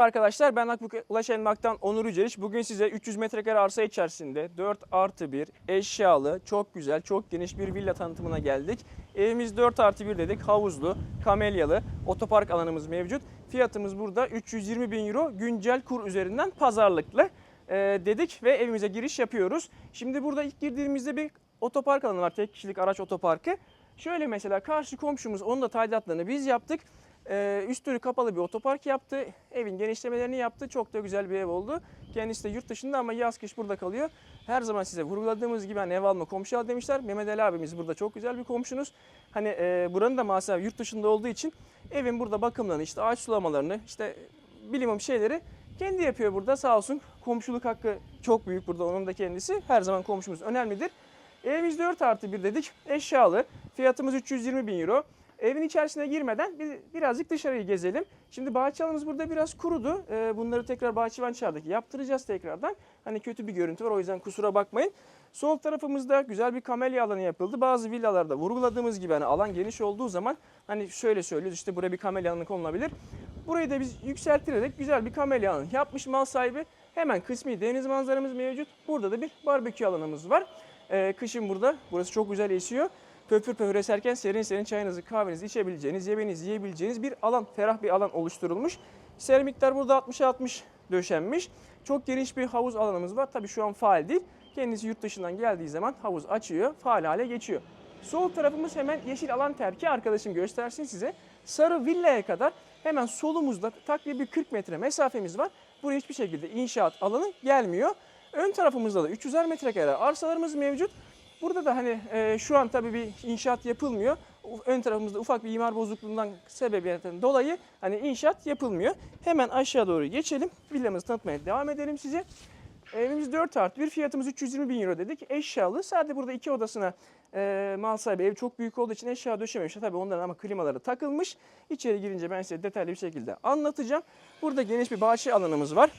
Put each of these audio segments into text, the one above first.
Arkadaşlar ben Akbuk Ulaş Emlak'tan Onur Yüceliş. Bugün size 300 metrekare arsa içerisinde 4 artı 1 eşyalı, çok güzel, çok geniş bir villa tanıtımına geldik. Evimiz 4 artı 1 dedik. Havuzlu, kamelyalı, otopark alanımız mevcut. Fiyatımız burada 320 bin euro güncel kur üzerinden pazarlıklı Ee, dedik ve evimize giriş yapıyoruz. Şimdi burada ilk girdiğimizde bir otopark alanı var. Tek kişilik araç otoparkı. Şöyle mesela karşı komşumuz onun da tadilatlarını biz yaptık. Ee, üstünü kapalı bir otopark yaptı. Evin genişlemelerini yaptı. Çok da güzel bir ev oldu. Kendisi de yurt dışında ama yaz kış burada kalıyor. Her zaman size vurguladığımız gibi hani ev alma komşu al demişler. Mehmet Ali abimiz burada çok güzel bir komşunuz. Hani e, buranın da maalesef yurt dışında olduğu için evin burada bakımlarını işte ağaç sulamalarını işte bilimum şeyleri kendi yapıyor burada sağ olsun. Komşuluk hakkı çok büyük burada onun da kendisi. Her zaman komşumuz önemlidir. Evimiz 4 artı 1 dedik. Eşyalı. Fiyatımız 320 bin euro. Evin içerisine girmeden bir, birazcık dışarıyı gezelim. Şimdi bahçe burada biraz kurudu. Ee, bunları tekrar bahçıvan çağırdaki yaptıracağız tekrardan. Hani kötü bir görüntü var o yüzden kusura bakmayın. Sol tarafımızda güzel bir kamelya alanı yapıldı. Bazı villalarda vurguladığımız gibi hani alan geniş olduğu zaman hani şöyle söylüyoruz işte buraya bir kamelya alanı konulabilir. Burayı da biz yükselterek güzel bir kamelya alanı yapmış mal sahibi. Hemen kısmi deniz manzaramız mevcut. Burada da bir barbekü alanımız var. Ee, kışın burada burası çok güzel esiyor. Pöpür pöpür eserken serin serin çayınızı kahvenizi içebileceğiniz, yemeğinizi yiyebileceğiniz bir alan, ferah bir alan oluşturulmuş. Seramikler burada 60'a 60 döşenmiş. Çok geniş bir havuz alanımız var. Tabii şu an faal değil. Kendisi yurt dışından geldiği zaman havuz açıyor, faal hale geçiyor. Sol tarafımız hemen yeşil alan terki arkadaşım göstersin size. Sarı villaya kadar hemen solumuzda takribi 40 metre mesafemiz var. Buraya hiçbir şekilde inşaat alanı gelmiyor. Ön tarafımızda da 300'er metrekare arsalarımız mevcut. Burada da hani e, şu an tabii bir inşaat yapılmıyor. Ön tarafımızda ufak bir imar bozukluğundan sebebiyetten dolayı hani inşaat yapılmıyor. Hemen aşağı doğru geçelim. Villamızı tanıtmaya devam edelim size. Evimiz 4 artı bir fiyatımız 320 bin euro dedik. Eşyalı. Sadece burada iki odasına e, mal sahibi ev çok büyük olduğu için eşya döşememiş. Tabii onların ama klimaları takılmış. İçeri girince ben size detaylı bir şekilde anlatacağım. Burada geniş bir bahçe alanımız var.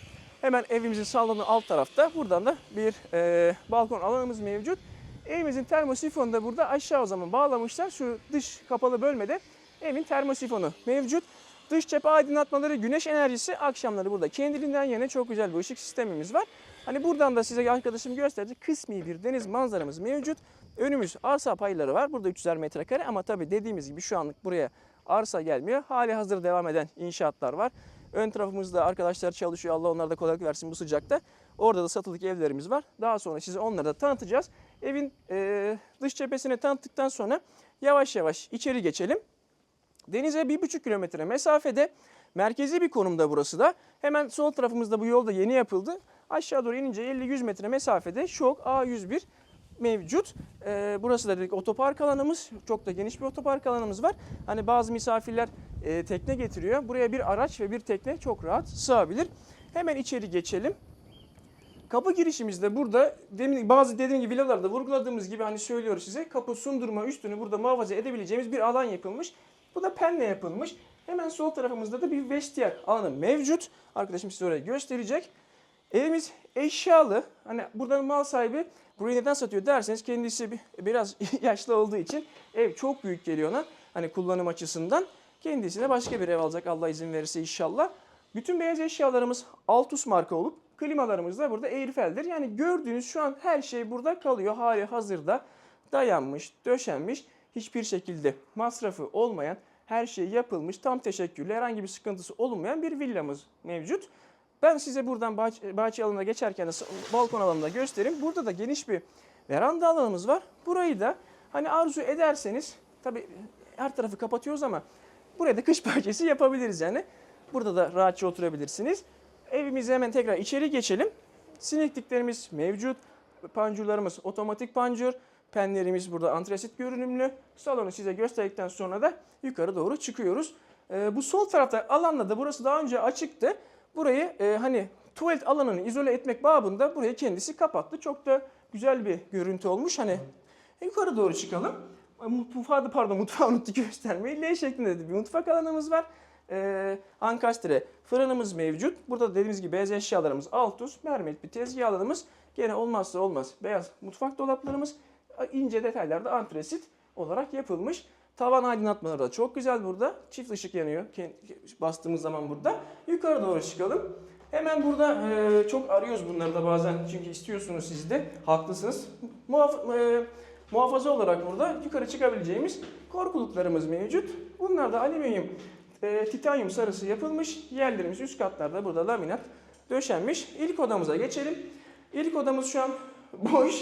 Hemen evimizin salonu alt tarafta. Buradan da bir e, balkon alanımız mevcut. Evimizin termosifonu da burada aşağı o zaman bağlamışlar. Şu dış kapalı bölmede evin termosifonu mevcut. Dış cephe aydınlatmaları, güneş enerjisi akşamları burada kendiliğinden yine çok güzel bir ışık sistemimiz var. Hani buradan da size arkadaşım gösterdi. Kısmi bir deniz manzaramız mevcut. Önümüz arsa payları var. Burada 300'er metrekare ama tabii dediğimiz gibi şu anlık buraya arsa gelmiyor. Hali hazır devam eden inşaatlar var. Ön tarafımızda arkadaşlar çalışıyor. Allah onlara da kolaylık versin bu sıcakta. Orada da satılık evlerimiz var. Daha sonra size onları da tanıtacağız. Evin e, dış cephesini tanıttıktan sonra yavaş yavaş içeri geçelim. Denize bir buçuk kilometre mesafede merkezi bir konumda burası da. Hemen sol tarafımızda bu yolda yeni yapıldı. Aşağı doğru inince 50-100 metre mesafede Şok A101 mevcut. Ee, burası da dedik otopark alanımız. Çok da geniş bir otopark alanımız var. Hani bazı misafirler e, tekne getiriyor. Buraya bir araç ve bir tekne çok rahat sığabilir. Hemen içeri geçelim. Kapı girişimizde burada demin bazı dediğim gibi villalarda vurguladığımız gibi hani söylüyoruz size kapı sundurma üstünü burada muhafaza edebileceğimiz bir alan yapılmış. Bu da penle yapılmış. Hemen sol tarafımızda da bir vestiyer alanı mevcut. Arkadaşım size orayı gösterecek. Evimiz eşyalı. Hani buradan mal sahibi burayı neden satıyor derseniz kendisi bir- biraz yaşlı olduğu için ev çok büyük geliyor ona. Hani kullanım açısından. Kendisine başka bir ev alacak Allah izin verirse inşallah. Bütün beyaz eşyalarımız Altus marka olup klimalarımız da burada Airfel'dir. Yani gördüğünüz şu an her şey burada kalıyor. Hali hazırda dayanmış, döşenmiş. Hiçbir şekilde masrafı olmayan, her şey yapılmış, tam teşekküllü, herhangi bir sıkıntısı olmayan bir villamız mevcut. Ben size buradan bahçe, bahçe alanına geçerken de balkon alanında göstereyim. Burada da geniş bir veranda alanımız var. Burayı da hani arzu ederseniz tabii her tarafı kapatıyoruz ama buraya da kış bahçesi yapabiliriz yani. Burada da rahatça oturabilirsiniz. Evimize hemen tekrar içeri geçelim. Sinekliklerimiz mevcut. Pancurlarımız otomatik pancur. Penlerimiz burada antresit görünümlü. Salonu size gösterdikten sonra da yukarı doğru çıkıyoruz. Ee, bu sol tarafta alanda da burası daha önce açıktı. Burayı e, hani tuvalet alanını izole etmek babında burayı kendisi kapattı. Çok da güzel bir görüntü olmuş. Hani yukarı doğru çıkalım. Mutfağı, pardon mutfağı unuttuk göstermeyi. L şeklinde de bir mutfak alanımız var. Ee, ankastre fırınımız mevcut. Burada da dediğimiz gibi beyaz eşyalarımız Altus, mermet bir tezgah alanımız. Gene olmazsa olmaz beyaz mutfak dolaplarımız. ince detaylarda antresit olarak yapılmış. Tavan aydınlatmaları da çok güzel burada. Çift ışık yanıyor bastığımız zaman burada. Yukarı doğru çıkalım. Hemen burada e, çok arıyoruz bunları da bazen çünkü istiyorsunuz siz de. Haklısınız. Muhaf- e, muhafaza olarak burada yukarı çıkabileceğimiz korkuluklarımız mevcut. Bunlar da alüminyum, e, titanyum sarısı yapılmış. Yerlerimiz üst katlarda burada laminat döşenmiş. İlk odamıza geçelim. İlk odamız şu an boş.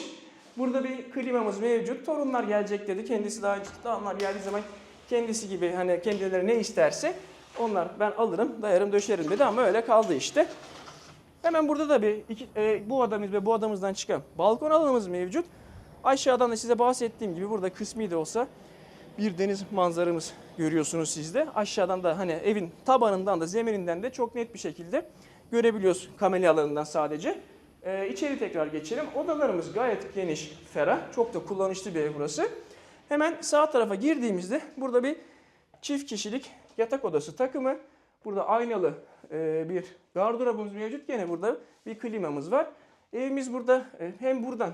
Burada bir klimamız mevcut. Torunlar gelecek dedi. Kendisi daha önce onlar geldiği zaman kendisi gibi hani kendileri ne isterse onlar ben alırım, dayarım, döşerim dedi ama öyle kaldı işte. Hemen burada da bir iki, e, bu adamız ve bu adamızdan çıkan balkon alanımız mevcut. Aşağıdan da size bahsettiğim gibi burada kısmi de olsa bir deniz manzaramız görüyorsunuz siz de. Aşağıdan da hani evin tabanından da zemininden de çok net bir şekilde görebiliyoruz kamelyalarından sadece. Ee, içeri tekrar geçelim. Odalarımız gayet geniş, ferah. Çok da kullanışlı bir ev burası. Hemen sağ tarafa girdiğimizde burada bir çift kişilik yatak odası takımı. Burada aynalı e, bir gardırobumuz mevcut. Gene burada bir klimamız var. Evimiz burada e, hem buradan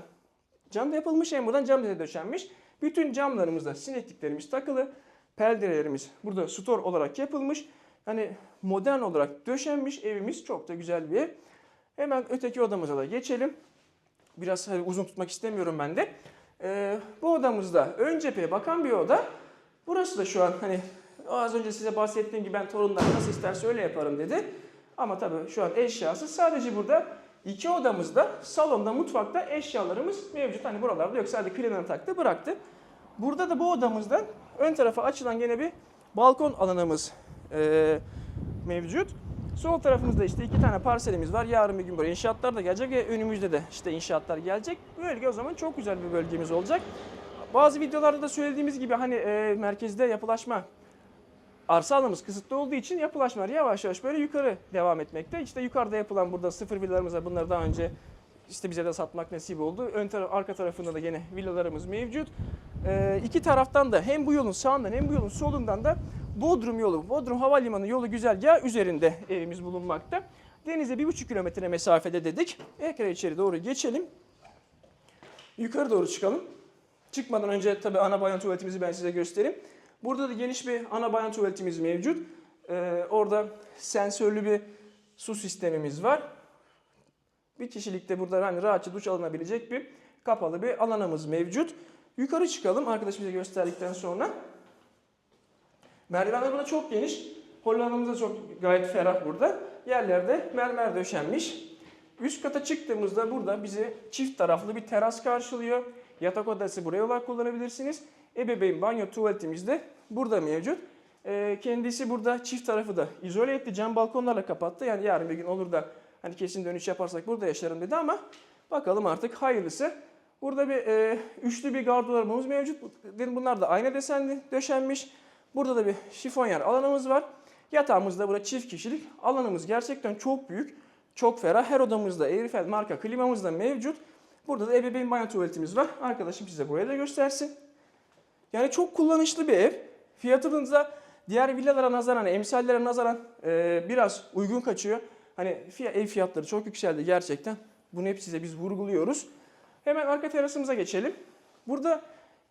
cam yapılmış hem buradan cam döşenmiş. Bütün camlarımızda sinekliklerimiz takılı. Perdelerimiz burada stor olarak yapılmış. Hani modern olarak döşenmiş evimiz çok da güzel bir ev. Hemen öteki odamıza da geçelim. Biraz hani uzun tutmak istemiyorum ben de. Ee, bu odamızda ön cepheye bakan bir oda. Burası da şu an hani az önce size bahsettiğim gibi ben torunlar nasıl isterse öyle yaparım dedi. Ama tabii şu an eşyası sadece burada iki odamızda salonda mutfakta eşyalarımız mevcut. Hani buralarda yok sadece klimanı taktı bıraktı. Burada da bu odamızdan ön tarafa açılan gene bir balkon alanımız e, mevcut. Sol tarafımızda işte iki tane parselimiz var. Yarın bir gün buraya inşaatlar da gelecek ve önümüzde de işte inşaatlar gelecek. Bölge o zaman çok güzel bir bölgemiz olacak. Bazı videolarda da söylediğimiz gibi hani e, merkezde yapılaşma arsa alanımız kısıtlı olduğu için yapılaşmalar yavaş yavaş böyle yukarı devam etmekte. İşte yukarıda yapılan burada sıfır villalarımız var. Bunları daha önce işte bize de satmak nasip oldu. Ön taraf, arka tarafında da gene villalarımız mevcut. Ee, iki taraftan da hem bu yolun sağından hem bu yolun solundan da Bodrum yolu, Bodrum Havalimanı yolu güzergahı üzerinde evimiz bulunmakta. Denize bir buçuk kilometre mesafede dedik. Ekran içeri doğru geçelim. Yukarı doğru çıkalım. Çıkmadan önce tabii ana banyo tuvaletimizi ben size göstereyim. Burada da geniş bir ana banyo tuvaletimiz mevcut. Ee, orada sensörlü bir su sistemimiz var. Bir kişilikte burada hani rahatça duş alınabilecek bir kapalı bir alanımız mevcut. Yukarı çıkalım arkadaş bize gösterdikten sonra. Merdivenler burada çok geniş. Hollanda'mız da çok gayet ferah burada. Yerlerde mermer döşenmiş. Üst kata çıktığımızda burada bizi çift taraflı bir teras karşılıyor. Yatak odası buraya olarak kullanabilirsiniz. Ebeveyn banyo tuvaletimiz de burada mevcut. Ee, kendisi burada çift tarafı da izole etti. Cam balkonlarla kapattı. Yani yarın bir gün olur da hani kesin dönüş yaparsak burada yaşarım dedi ama bakalım artık hayırlısı. Burada bir e, üçlü bir gardırobumuz mevcut. Bunlar da aynı desenli döşenmiş. Burada da bir şifonyer alanımız var. Yatağımız da burada çift kişilik. Alanımız gerçekten çok büyük. Çok ferah. Her odamızda Eiffel marka klimamız da mevcut. Burada da ebeveyn banyo tuvaletimiz var. Arkadaşım size burayı da göstersin. Yani çok kullanışlı bir ev. Fiyatımız da diğer villalara nazaran, emsallere nazaran e, biraz uygun kaçıyor. Hani fiy- ev fiyatları çok yükseldi gerçekten. Bunu hep size biz vurguluyoruz. Hemen arka terasımıza geçelim. Burada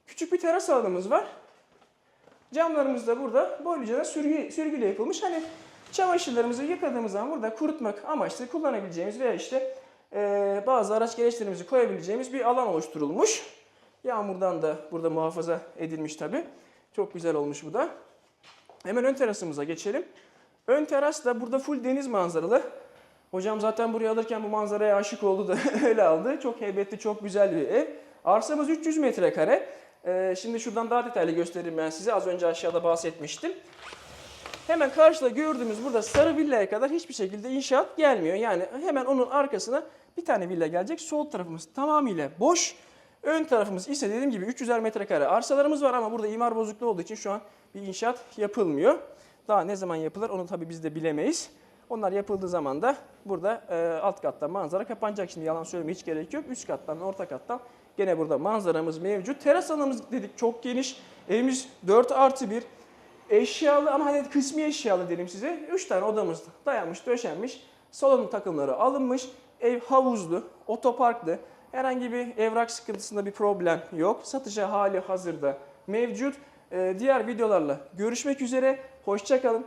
küçük bir teras alanımız var. Camlarımız da burada boyluca da sürgü, sürgüyle yapılmış. Hani çamaşırlarımızı yıkadığımız zaman burada kurutmak amaçlı kullanabileceğimiz veya işte e, bazı araç gereçlerimizi koyabileceğimiz bir alan oluşturulmuş. Yağmurdan da burada muhafaza edilmiş tabi. Çok güzel olmuş bu da. Hemen ön terasımıza geçelim. Ön teras da burada full deniz manzaralı. Hocam zaten buraya alırken bu manzaraya aşık oldu da öyle aldı. Çok heybetli, çok güzel bir ev. Arsamız 300 metrekare. Ee, şimdi şuradan daha detaylı göstereyim ben size. Az önce aşağıda bahsetmiştim. Hemen karşıda gördüğümüz burada sarı villaya kadar hiçbir şekilde inşaat gelmiyor. Yani hemen onun arkasına bir tane villa gelecek. Sol tarafımız tamamıyla boş. Ön tarafımız ise dediğim gibi 300'er metrekare arsalarımız var ama burada imar bozukluğu olduğu için şu an bir inşaat yapılmıyor. Daha ne zaman yapılır onu tabii biz de bilemeyiz. Onlar yapıldığı zaman da burada e, alt kattan manzara kapanacak. Şimdi yalan söylemeye hiç gerek yok. Üst kattan orta kattan gene burada manzaramız mevcut. Teras alanımız dedik çok geniş. Evimiz 4 artı 1. Eşyalı ama hani kısmi eşyalı dedim size. 3 tane odamız dayanmış, döşenmiş. Salonun takımları alınmış. Ev havuzlu, otoparklı. Herhangi bir evrak sıkıntısında bir problem yok. Satışa hali hazırda mevcut. e, diğer videolarla görüşmek üzere. Hoşçakalın.